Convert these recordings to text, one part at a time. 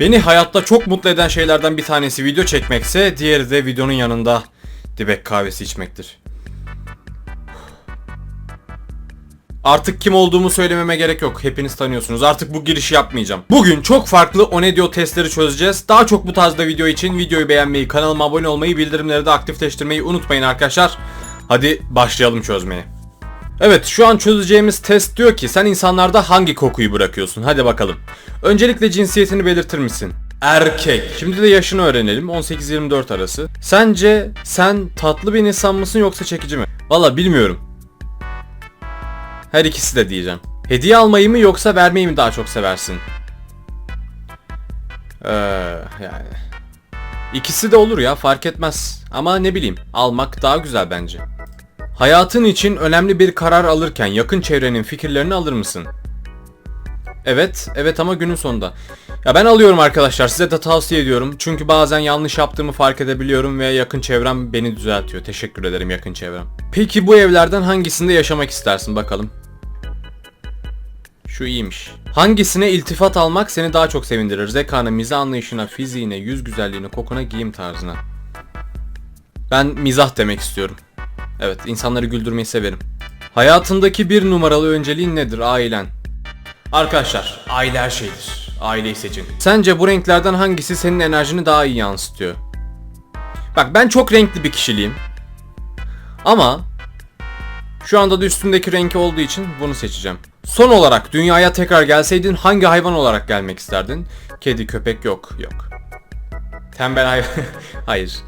Beni hayatta çok mutlu eden şeylerden bir tanesi video çekmekse, diğeri de videonun yanında dibek kahvesi içmektir. Artık kim olduğumu söylememe gerek yok. Hepiniz tanıyorsunuz. Artık bu girişi yapmayacağım. Bugün çok farklı Onedio testleri çözeceğiz. Daha çok bu tarzda video için videoyu beğenmeyi, kanalıma abone olmayı, bildirimleri de aktifleştirmeyi unutmayın arkadaşlar. Hadi başlayalım çözmeye. Evet şu an çözeceğimiz test diyor ki sen insanlarda hangi kokuyu bırakıyorsun? Hadi bakalım. Öncelikle cinsiyetini belirtir misin? Erkek. Şimdi de yaşını öğrenelim. 18-24 arası. Sence sen tatlı bir insan mısın yoksa çekici mi? Valla bilmiyorum. Her ikisi de diyeceğim. Hediye almayı mı yoksa vermeyi mi daha çok seversin? Ee, yani. İkisi de olur ya fark etmez. Ama ne bileyim almak daha güzel bence. Hayatın için önemli bir karar alırken yakın çevrenin fikirlerini alır mısın? Evet, evet ama günün sonunda. Ya ben alıyorum arkadaşlar size de tavsiye ediyorum. Çünkü bazen yanlış yaptığımı fark edebiliyorum ve yakın çevrem beni düzeltiyor. Teşekkür ederim yakın çevrem. Peki bu evlerden hangisinde yaşamak istersin bakalım? Şu iyiymiş. Hangisine iltifat almak seni daha çok sevindirir? Zekana, mizah anlayışına, fiziğine, yüz güzelliğine, kokuna, giyim tarzına. Ben mizah demek istiyorum. Evet, insanları güldürmeyi severim. Hayatındaki bir numaralı önceliğin nedir? Ailen. Arkadaşlar, aile her şeydir. Aileyi seçin. Sence bu renklerden hangisi senin enerjini daha iyi yansıtıyor? Bak ben çok renkli bir kişiliğim. Ama şu anda da üstümdeki renk olduğu için bunu seçeceğim. Son olarak dünyaya tekrar gelseydin hangi hayvan olarak gelmek isterdin? Kedi, köpek yok, yok. Tembel hayvan. Hayır.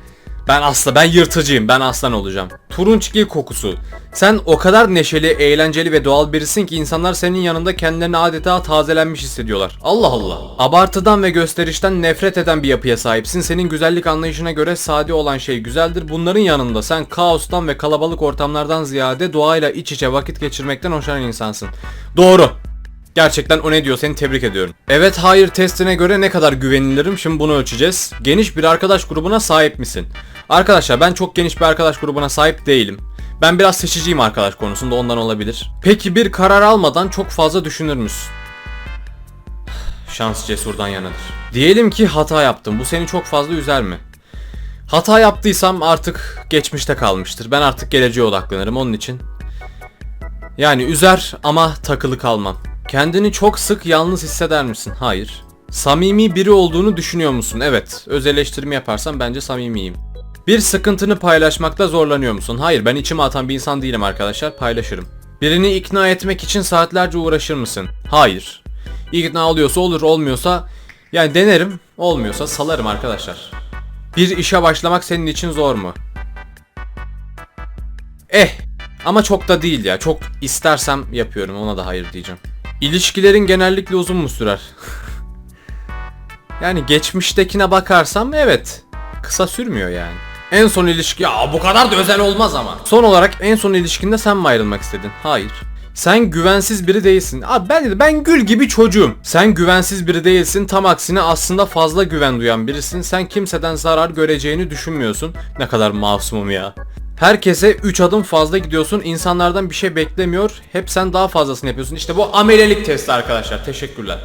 Ben asla ben yırtıcıyım. Ben aslan olacağım. Turunçgil kokusu. Sen o kadar neşeli, eğlenceli ve doğal birisin ki insanlar senin yanında kendilerini adeta tazelenmiş hissediyorlar. Allah Allah. Abartıdan ve gösterişten nefret eden bir yapıya sahipsin. Senin güzellik anlayışına göre sade olan şey güzeldir. Bunların yanında sen kaostan ve kalabalık ortamlardan ziyade doğayla iç içe vakit geçirmekten hoşlanan insansın. Doğru. Gerçekten o ne diyor seni tebrik ediyorum. Evet hayır testine göre ne kadar güvenilirim şimdi bunu ölçeceğiz. Geniş bir arkadaş grubuna sahip misin? Arkadaşlar ben çok geniş bir arkadaş grubuna sahip değilim. Ben biraz seçiciyim arkadaş konusunda ondan olabilir. Peki bir karar almadan çok fazla düşünür müsün? Şans cesurdan yanadır. Diyelim ki hata yaptım. Bu seni çok fazla üzer mi? Hata yaptıysam artık geçmişte kalmıştır. Ben artık geleceğe odaklanırım onun için. Yani üzer ama takılı kalmam. Kendini çok sık yalnız hisseder misin? Hayır. Samimi biri olduğunu düşünüyor musun? Evet. Öz eleştirimi yaparsam bence samimiyim. Bir sıkıntını paylaşmakta zorlanıyor musun? Hayır ben içime atan bir insan değilim arkadaşlar paylaşırım. Birini ikna etmek için saatlerce uğraşır mısın? Hayır. İkna oluyorsa olur olmuyorsa yani denerim olmuyorsa salarım arkadaşlar. Bir işe başlamak senin için zor mu? Eh ama çok da değil ya çok istersem yapıyorum ona da hayır diyeceğim. İlişkilerin genellikle uzun mu sürer? yani geçmiştekine bakarsam evet kısa sürmüyor yani. En son ilişki ya bu kadar da özel olmaz ama. Son olarak en son ilişkinde sen mi ayrılmak istedin? Hayır. Sen güvensiz biri değilsin. Abi ben de ben gül gibi çocuğum. Sen güvensiz biri değilsin. Tam aksine aslında fazla güven duyan birisin. Sen kimseden zarar göreceğini düşünmüyorsun. Ne kadar masumum ya. Herkese 3 adım fazla gidiyorsun. İnsanlardan bir şey beklemiyor. Hep sen daha fazlasını yapıyorsun. İşte bu amelelik testi arkadaşlar. Teşekkürler.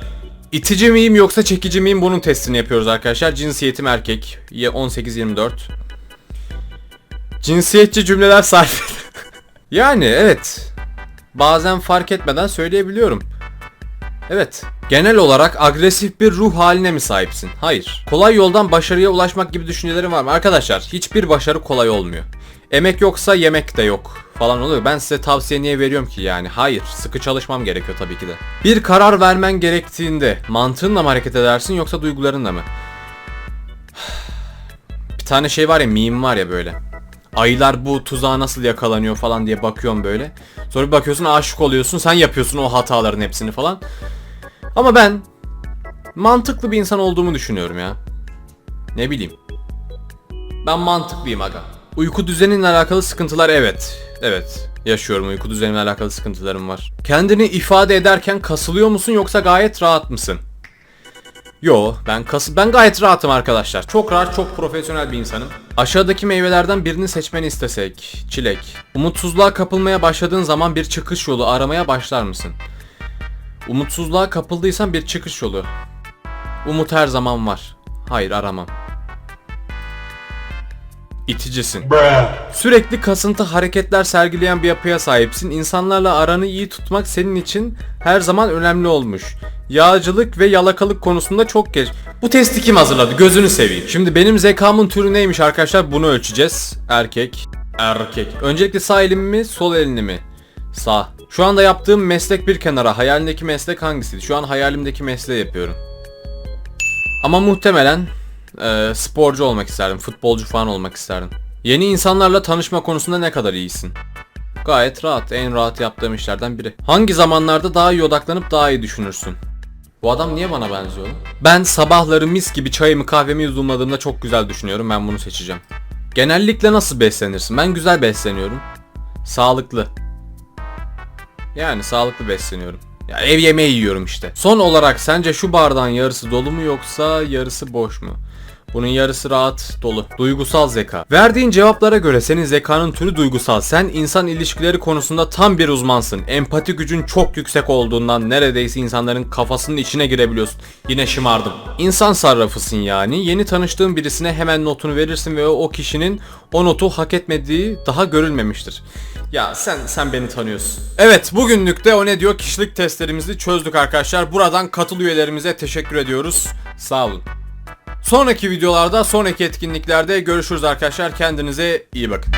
İtici miyim yoksa çekici miyim bunun testini yapıyoruz arkadaşlar. Cinsiyetim erkek. 18-24. Cinsiyetçi cümleler sarf Yani evet. Bazen fark etmeden söyleyebiliyorum. Evet. Genel olarak agresif bir ruh haline mi sahipsin? Hayır. Kolay yoldan başarıya ulaşmak gibi düşüncelerin var mı? Arkadaşlar hiçbir başarı kolay olmuyor. Emek yoksa yemek de yok falan oluyor. Ben size tavsiye niye veriyorum ki yani? Hayır. Sıkı çalışmam gerekiyor tabii ki de. Bir karar vermen gerektiğinde mantığınla mı hareket edersin yoksa duygularınla mı? Bir tane şey var ya meme var ya böyle. Aylar bu tuzağa nasıl yakalanıyor falan diye bakıyorum böyle. Sonra bir bakıyorsun aşık oluyorsun. Sen yapıyorsun o hataların hepsini falan. Ama ben mantıklı bir insan olduğumu düşünüyorum ya. Ne bileyim. Ben mantıklıyım aga. Uyku düzeninle alakalı sıkıntılar evet. Evet. Yaşıyorum uyku düzenimle alakalı sıkıntılarım var. Kendini ifade ederken kasılıyor musun yoksa gayet rahat mısın? Yo ben kas ben gayet rahatım arkadaşlar. Çok rahat, çok profesyonel bir insanım. Aşağıdaki meyvelerden birini seçmeni istesek. Çilek. Umutsuzluğa kapılmaya başladığın zaman bir çıkış yolu aramaya başlar mısın? Umutsuzluğa kapıldıysan bir çıkış yolu. Umut her zaman var. Hayır aramam. İticisin. Sürekli kasıntı hareketler sergileyen bir yapıya sahipsin. İnsanlarla aranı iyi tutmak senin için her zaman önemli olmuş. Yağcılık ve yalakalık konusunda çok geç. Bu testi kim hazırladı? Gözünü seveyim. Şimdi benim zekamın türü neymiş arkadaşlar? Bunu ölçeceğiz. Erkek. Erkek. Öncelikle sağ elimi mi, sol elini mi? Sağ. Şu anda yaptığım meslek bir kenara. Hayalindeki meslek hangisiydi? Şu an hayalimdeki mesleği yapıyorum. Ama muhtemelen e, sporcu olmak isterdim. Futbolcu falan olmak isterdim. Yeni insanlarla tanışma konusunda ne kadar iyisin? Gayet rahat. En rahat yaptığım işlerden biri. Hangi zamanlarda daha iyi odaklanıp daha iyi düşünürsün? Bu adam niye bana benziyor? Ben sabahları mis gibi çayımı kahvemi yudumladığımda çok güzel düşünüyorum. Ben bunu seçeceğim. Genellikle nasıl beslenirsin? Ben güzel besleniyorum. Sağlıklı. Yani sağlıklı besleniyorum. Ya ev yemeği yiyorum işte. Son olarak sence şu bardağın yarısı dolu mu yoksa yarısı boş mu? Bunun yarısı rahat dolu. Duygusal zeka. Verdiğin cevaplara göre senin zekanın türü duygusal. Sen insan ilişkileri konusunda tam bir uzmansın. Empati gücün çok yüksek olduğundan neredeyse insanların kafasının içine girebiliyorsun. Yine şımardım. İnsan sarrafısın yani. Yeni tanıştığın birisine hemen notunu verirsin ve o kişinin o notu hak etmediği daha görülmemiştir. Ya sen sen beni tanıyorsun. Evet bugünlük de o ne diyor kişilik testlerimizi çözdük arkadaşlar. Buradan katıl üyelerimize teşekkür ediyoruz. Sağ olun. Sonraki videolarda, sonraki etkinliklerde görüşürüz arkadaşlar. Kendinize iyi bakın.